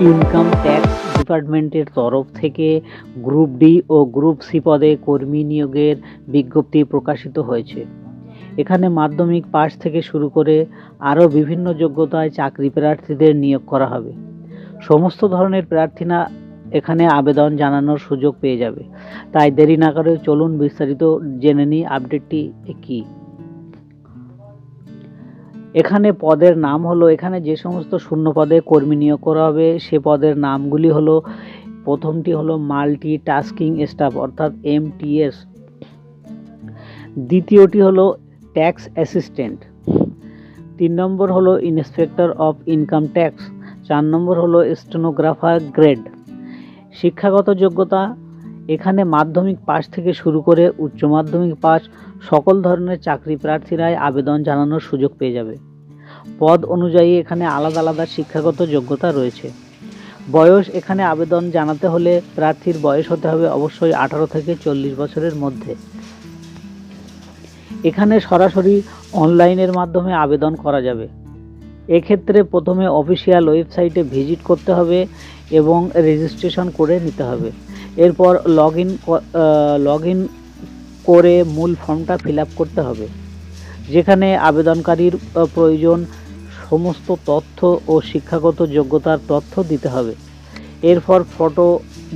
Income tax ডিপার্টমেন্টের তরফ থেকে গ্রুপ ডি ও গ্রুপ সি পদে কর্মী নিয়োগের বিজ্ঞপ্তি প্রকাশিত হয়েছে। এখানে মাধ্যমিক পাশ থেকে শুরু করে আরও বিভিন্ন যোগ্যতায় চাকরি প্রার্থীদের নিয়োগ করা হবে। সমস্ত ধরনের প্রার্থীরা এখানে আবেদন জানানোর সুযোগ পেয়ে যাবে। তাই দেরি না করে চলুন বিস্তারিত জেনে নিই আপডেটটি কী। এখানে পদের নাম হলো, এখানে যে সমস্ত শূন্য পদে কর্মী নিয়োগ করা হবে, সে পদের নামগুলি হলো, প্রথমটি হলো মাল্টি টাস্কিং স্টাফ অর্থাৎ এমটিএস দ্বিতীয়টি হলো ট্যাক্স অ্যাসিস্ট্যান্ট তিন নম্বর হলো ইন্সপেক্টর অফ ইনকাম ট্যাক্স চার নম্বর হলো স্টেনোগ্রাফার গ্রেড শিক্ষাগত যোগ্যতা এখানে মাধ্যমিক পাস থেকে শুরু করে উচ্চ মাধ্যমিক পাস সকল ধরনের চাকরি প্রার্থীরাই আবেদন জানানোর সুযোগ পেয়ে যাবে। পদ অনুযায়ী এখানে আলাদা আলাদা শিক্ষাগত যোগ্যতা রয়েছে। বয়স এখানে আবেদন জানাতে হলে প্রার্থীর বয়স হতে হবে অবশ্যই আঠারো থেকে চল্লিশ বছরের মধ্যে। এখানে সরাসরি অনলাইনের মাধ্যমে আবেদন করা যাবে। এক্ষেত্রে প্রথমে অফিসিয়াল ওয়েবসাইটে ভিজিট করতে হবে এবং রেজিস্ট্রেশন করে নিতে হবে। এরপর লগ ইন লগ ইন করে মূল ফর্মটা ফিল করতে হবে। যেখানে আবেদনকারীর প্রয়োজন সমস্ত তথ্য ও শিক্ষাগত যোগ্যতার তথ্য দিতে হবে। এরপর ফটো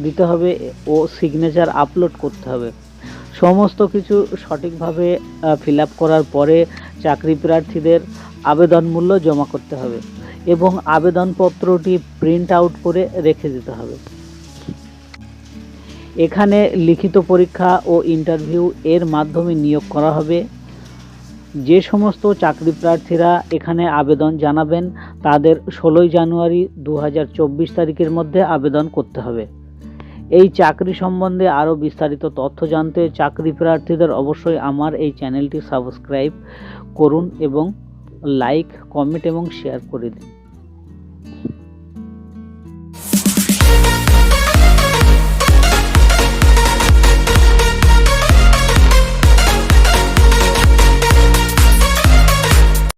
দিতে হবে ও সিগনেচার আপলোড করতে হবে। সমস্ত কিছু সঠিকভাবে ফিল করার পরে চাকরি প্রার্থীদের আবেদন মূল্য জমা করতে হবে এবং আবেদনপত্রটি প্রিন্ট আউট করে রেখে দিতে হবে। এখানে লিখিত পরীক্ষা ও ইন্টারভিউ এর মাধ্যমে নিয়োগ করা হবে। যে সমস্ত চাকরি প্রার্থীরা এখানে আবেদন জানাবেন, তাদের ষোলোই জানুয়ারি দু হাজার চব্বিশ তারিখের মধ্যে আবেদন করতে হবে। এই চাকরি সম্বন্ধে আরও বিস্তারিত তথ্য জানতে চাকরি প্রার্থীদের অবশ্যই আমার এই চ্যানেলটি সাবস্ক্রাইব করুন এবং লাইক, কমেন্ট এবং শেয়ার করে দিন।